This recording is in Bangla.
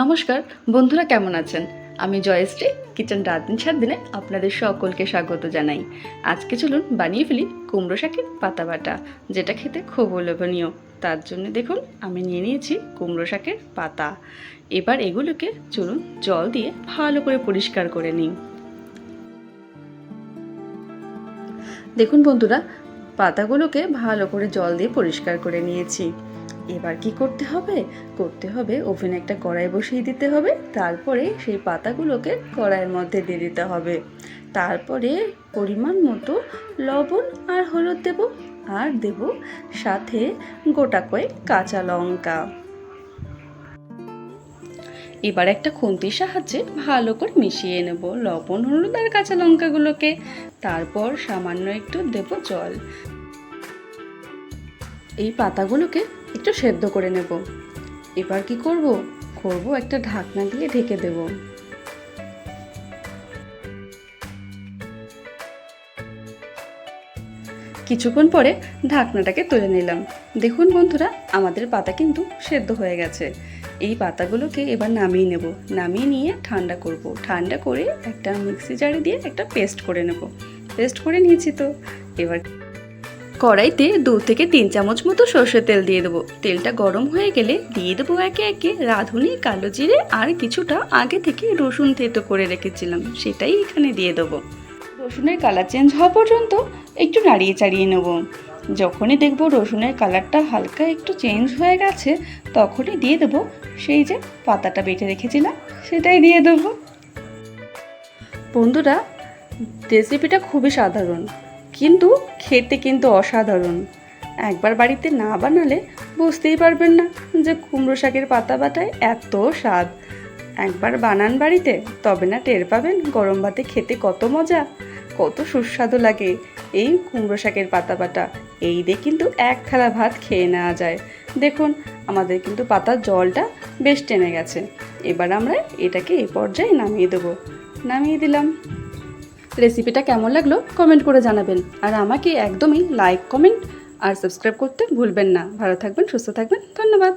নমস্কার, বন্ধুরা কেমন আছেন? আমি জয়শ্রী, কিচেন রাত দিন সাত দিনে আপনাদের সকলকে স্বাগত জানাই। আজকে চলুন বানিয়ে ফেলি কুমড়ো শাকের পাতা বাটা, যেটা খেতে খুব লোভনীয়। তার জন্য দেখুন, আমি নিয়ে নিয়েছি কুমড়ো শাকের পাতা। এবার এগুলোকে চলুন জল দিয়ে ভালো করে পরিষ্কার করে নিই। দেখুন বন্ধুরা, পাতাগুলোকে ভালো করে জল দিয়ে পরিষ্কার করে নিয়েছি। এবার কি করতে হবে? করতে হবে ওভেনে একটা কড়াই বসিয়ে দিতে হবে। তারপরে সেই পাতাগুলোকে কড়াইয়ের মধ্যে দিয়ে দিতে হবে। তারপরে পরিমাণ মতো লবণ আর হলুদ দেব আর দেব সাথে গোটা কয়েক কাঁচা লঙ্কা। এবার একটা খুন্তির সাহায্যে ভালো করে মিশিয়ে নেব লবণ, হলুদ আর কাঁচা লঙ্কাগুলোকে। তারপর সামান্য একটু দেব জল। এই পাতাগুলোকে একটু সেদ্ধ করে নেব। এবার কি করব? করব একটা ঢাকনা দিয়ে ঢেকে দেব। কিছুক্ষণ পরে ঢাকনাটাকে তুলে নিলাম। দেখুন বন্ধুরা, আমাদের পাতা কিন্তু সেদ্ধ হয়ে গেছে। এই পাতাগুলোকে এবার নামিয়ে নেব। নামিয়ে নিয়ে ঠান্ডা করব। ঠান্ডা করে একটা মিক্সি জারে দিয়ে একটা পেস্ট করে নেব। পেস্ট করে নিয়েছি তো। এবার কড়াইতে দু থেকে তিন চামচ মতো সর্ষের তেল দিয়ে দেবো। তেলটা গরম হয়ে গেলে দিয়ে দেবো একে একে রাঁধুনি, কালো জিরে আর কিছুটা আগে থেকে রসুন থেতো করে রেখেছিলাম। সেটাই এখানে দিয়ে দেবো। রসুনের কালার চেঞ্জ হওয়া পর্যন্ত একটু নাড়িয়ে চাড়িয়ে নেব। যখনই দেখব রসুনের কালারটা হালকা একটু চেঞ্জ হয়ে গেছে, তখনই দিয়ে দেবো সেই যে পাতাটা বেটে রেখেছিলাম, সেটাই দিয়ে দেবো। বন্ধুরা রেসিপিটা খুবই সাধারণ। কিন্তু খেতে কিন্তু অসাধারণ। একবার বাড়িতে না বানালে বুঝতেই পারবেন না যে কুমড়ো শাকের পাতা বাটায় এত স্বাদ। একবার বানান বাড়িতে, তবে না টের পাবেন গরম ভাতে খেতে কত মজা, কত সুস্বাদু লাগে এই কুমড়ো শাকের পাতা বাটা। এই দিয়ে কিন্তু এক থালা ভাত খেয়ে নেওয়া যায়। দেখুন, আমাদের কিন্তু পাতার জলটা বেশ টেনে গেছে। এবার আমরা এটাকে এই পর্যায়ে নামিয়ে দেবো। নামিয়ে দিলাম। রেসিপিটা কেমন লাগল কমেন্ট করে জানাবেন। আর আমাকে একদমই লাইক, কমেন্ট আর সাবস্ক্রাইব করতে ভুলবেন না। ভালো থাকবেন, সুস্থ থাকবেন। ধন্যবাদ।